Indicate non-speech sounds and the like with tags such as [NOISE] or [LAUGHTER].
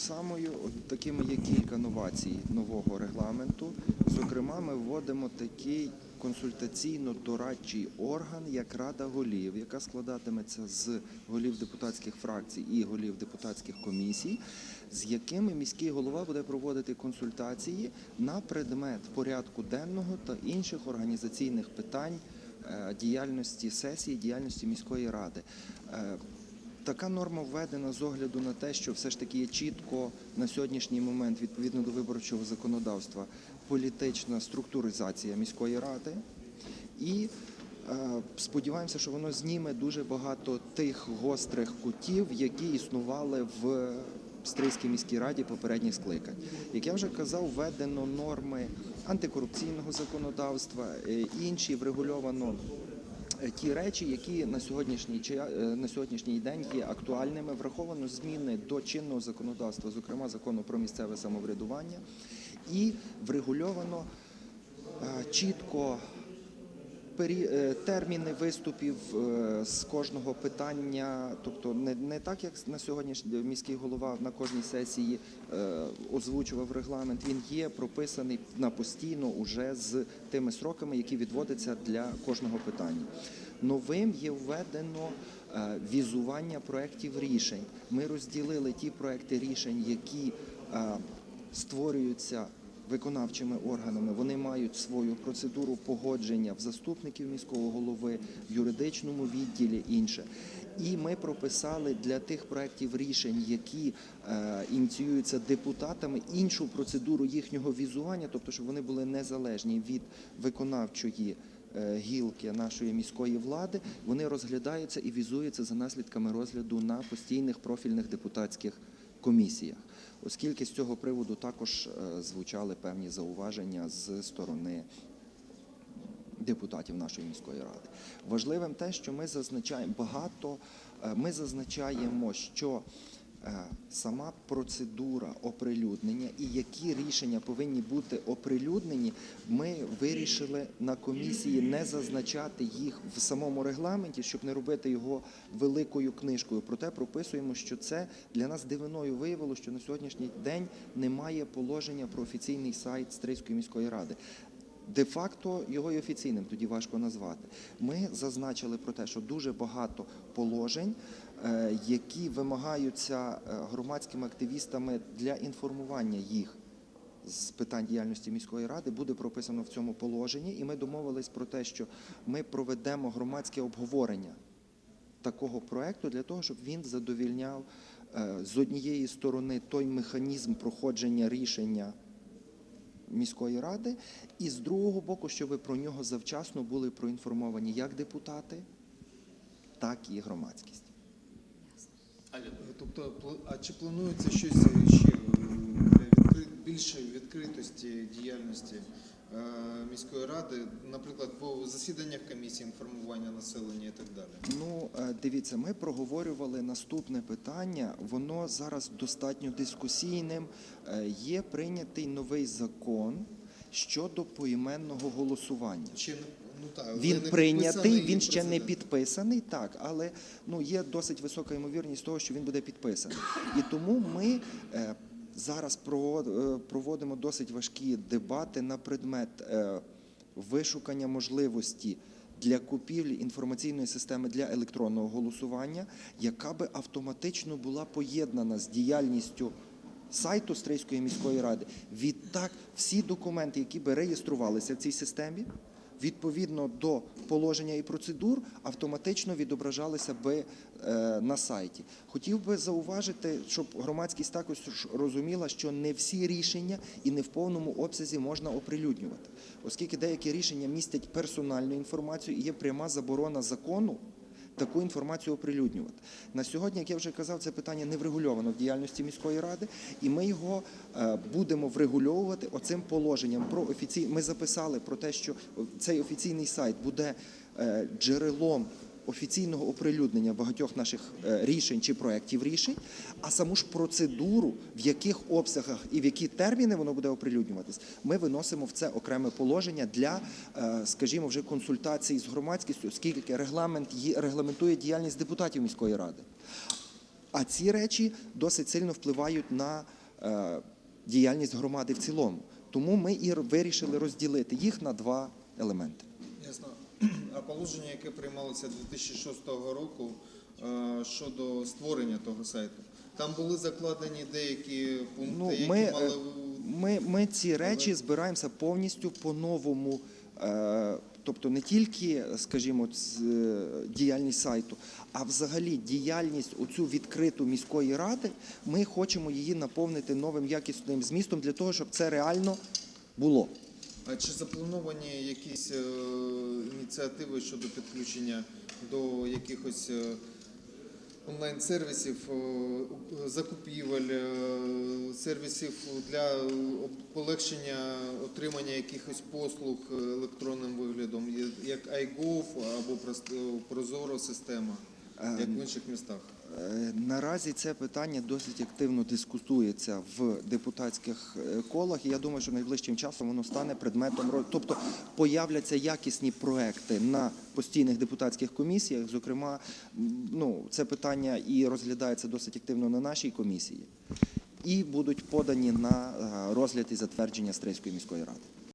самою. От такими є кілька новацій нового регламенту. Зокрема, ми вводимо такий консультаційно-дорадчий орган, як Рада голів, яка складатиметься з голів депутатських фракцій і голів депутатських комісій, з якими міський голова буде проводити консультації на предмет порядку денного та інших організаційних питань е, діяльності сесії, діяльності міської ради. Така норма введена з огляду на те, що все ж таки є чітко на сьогоднішній момент, відповідно до виборчого законодавства, політична структуризація міської ради. І е, сподіваємося, що воно зніме дуже багато тих гострих кутів, які існували в Стрийській міській раді попередніх скликань. Як я вже казав, введено норми антикорупційного законодавства, е, інші врегульовано ті речі, які на сьогоднішній е, на сьогоднішній день є актуальними, враховано зміни до чинного законодавства, зокрема закону про місцеве самоврядування, і врегульовано е, чітко терміни виступів е, з кожного питання, тобто не, не так, як на сьогодні ж міський голова на кожній сесії е, озвучував регламент. Він є прописаний на постійно уже з тими сроками, які відводяться для кожного питання. Новим є введено е, візування проєктів рішень. Ми розділили ті проекти рішень, які е, створюються виконавчими органами. Вони мають свою процедуру погодження в заступників міського голови, в юридичному відділі інше. І ми прописали для тих проєктів рішень, які е, ініціюються депутатами, іншу процедуру їхнього візування, тобто щоб вони були незалежні від виконавчої е, гілки нашої міської влади. Вони розглядаються і візуються за наслідками розгляду на постійних профільних депутатських комісіях. Оскільки з цього приводу також е, звучали певні зауваження з сторони депутатів нашої міської ради. Важливим те, що ми зазначаємо багато, е, ми зазначаємо, що сама процедура оприлюднення і які рішення повинні бути оприлюднені, ми вирішили на комісії не зазначати їх в самому регламенті, щоб не робити його великою книжкою. Проте прописуємо, що це для нас дивиною виявило, що на сьогоднішній день немає положення про офіційний сайт Стрийської міської ради. Де-факто його і офіційним тоді важко назвати. Ми зазначили про те, що дуже багато положень, е, які вимагаються е, громадськими активістами для інформування їх з питань діяльності міської ради, буде прописано в цьому положенні. І ми домовились про те, що ми проведемо громадське обговорення такого проекту для того, щоб він задовільняв е, з однієї сторони той механізм проходження рішення міської ради, і з другого боку, щоб про нього завчасно були проінформовані як депутати, так і громадськість. Тобто, а чи планується щось ще е, більшої відкритості діяльності міської ради, наприклад, по засіданнях комісії інформування населення і так далі? Ну, е, дивіться, ми проговорювали наступне питання. Воно зараз достатньо дискусійним. Е, Є прийнятий новий закон щодо поіменного голосування. Чи ну так Він прийнятий, він ще не підписаний, так, але ну є досить висока ймовірність того, що він буде підписаний. І тому ми е, зараз е, проводимо досить важкі дебати на предмет е, вишукання можливості. Для купівлі інформаційної системи для електронного голосування, яка би автоматично була поєднана з діяльністю сайту Стрийської міської ради. Відтак, всі документи, які би реєструвалися в цій системі, відповідно до положення і процедур, автоматично відображалися би е, на сайті. Хотів би зауважити, щоб громадськість також розуміла, що не всі рішення і не в повному обсязі можна оприлюднювати, оскільки деякі рішення містять персональну інформацію і є пряма заборона закону таку інформацію оприлюднювати. На сьогодні, як я вже казав, це питання не врегульовано в діяльності міської ради, і ми його е, будемо врегульовувати оцим положенням. Про офіцій... Ми записали про те, що цей офіційний сайт буде е, джерелом. Офіційного оприлюднення багатьох наших е, рішень чи проєктів рішень, а саму ж процедуру, в яких обсягах і в які терміни воно буде оприлюднюватись, ми виносимо в це окреме положення для, е, скажімо, вже консультацій з громадськістю, оскільки регламент регламентує діяльність депутатів міської ради. А ці речі досить сильно впливають на е, діяльність громади в цілому. Тому ми і вирішили розділити їх на два елементи. Ясно. [CLEARS THROAT] А положення, яке приймалося 2006 року е, щодо створення того сайту, там були закладені деякі пункти, Ну, які ми, е, мали ми, ми ці речі збираємося повністю по-новому. Е, тобто не тільки, скажімо, діяльність сайту, а взагалі діяльність оцю відкриту міської ради. Ми хочемо її наповнити новим якісним змістом для того, щоб це реально було. А чи заплановані якісь е, ініціативи щодо підключення до якихось е, онлайн-сервісів, е, закупівель, е, сервісів для полегшення отримання якихось послуг е, електронним виглядом, як iGov або просто Прозоро система, як в інших містах? Е, Наразі це питання досить активно дискутується в депутатських е, колах. І я думаю, що найближчим часом воно стане предметом Тобто появляться якісні проекти на постійних депутатських комісіях. Зокрема, ну це питання і розглядається досить активно на нашій комісії, і будуть подані на е, розгляд і затвердження Стрийської міської ради.